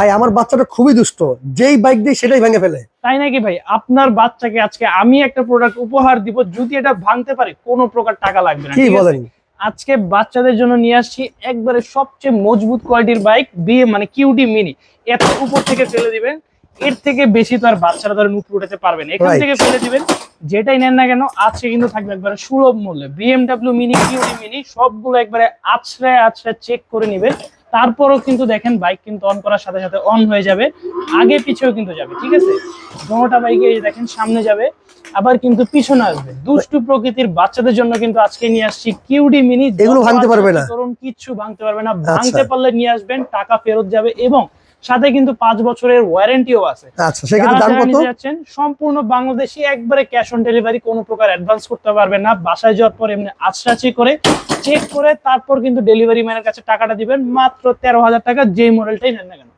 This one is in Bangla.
ভাই আমার বাচ্চাটা খুবই দুষ্ট। যেই বাইক দিয়ে সেটাই ভেঙে ফেলে। তাই নাকি ভাই? আপনার বাচ্চাকে আজকে আমি একটা প্রোডাক্ট উপহার দিব যদি এটা ভাঙতে পারে কোনো প্রকার টাকা লাগবে না কি বলেন? আজকে বাচ্চাদের জন্য নিয়ে আসছি একবারে সবচেয়ে মজবুত কোয়ালিটির বাইক বিয়ে মানে কিউডি মিনি এত উপর থেকে ফেলে দিবেন এর থেকে বেশি তো আর বাচ্চারা ধরেন উপরে উঠাতে পারবেন না। এখান থেকে ফেলে দিবেন যেটাই নেন না কেন আজকে কিন্তু থাকবে একবারে সুলভ মূল্যে। বিএমডাব্লিউ মিনি কিউডি মিনি সবগুলো একবারে আছড়ে আছড়ে চেক করে নেবেন। তারপরও কিন্তু দেখেন বাইক কিন্তু অন করার সাথে সাথে অন হয়ে যাবে। আগে পিছেও কিন্তু যাবে ঠিক আছে? দোনোটা বাইকে দেখেন সামনে যাবে। আবার কিন্তু পিছনে আসবে। দুষ্টু প্রকৃতির বাচ্চাদের জন্য কিন্তু আজকে নিয়ে আসছি কিউডি মিনি। এগুলো ভাঙতে পারবে না? তরুণ কিচ্ছু ভাঙতে পারবে না। আচ্ছা। ভাঙতে পারলে নিয়ে আসবেন টাকা ফেরত যাবে এবং সাথে কিন্তু পাঁচ বছরের ওয়ারেন্টিও আছে। আচ্ছা সেক্ষেত্রে দাম কত? যাচ্ছেন সম্পূর্ণ বাংলাদেশি একবারে ক্যাশ অন ডেলিভারি কোনো প্রকার অ্যাডভান্স করতে পারবেন না। বাসায় যাওয়ার পর এমনি আছড়াছি করে চেক করে তারপর কিন্তু ডেলিভারি ম্যানের কাছে টাকাটা দিবেন। মাত্র তেরো হাজার টাকা যেই মডেলটাই নেন না কেন।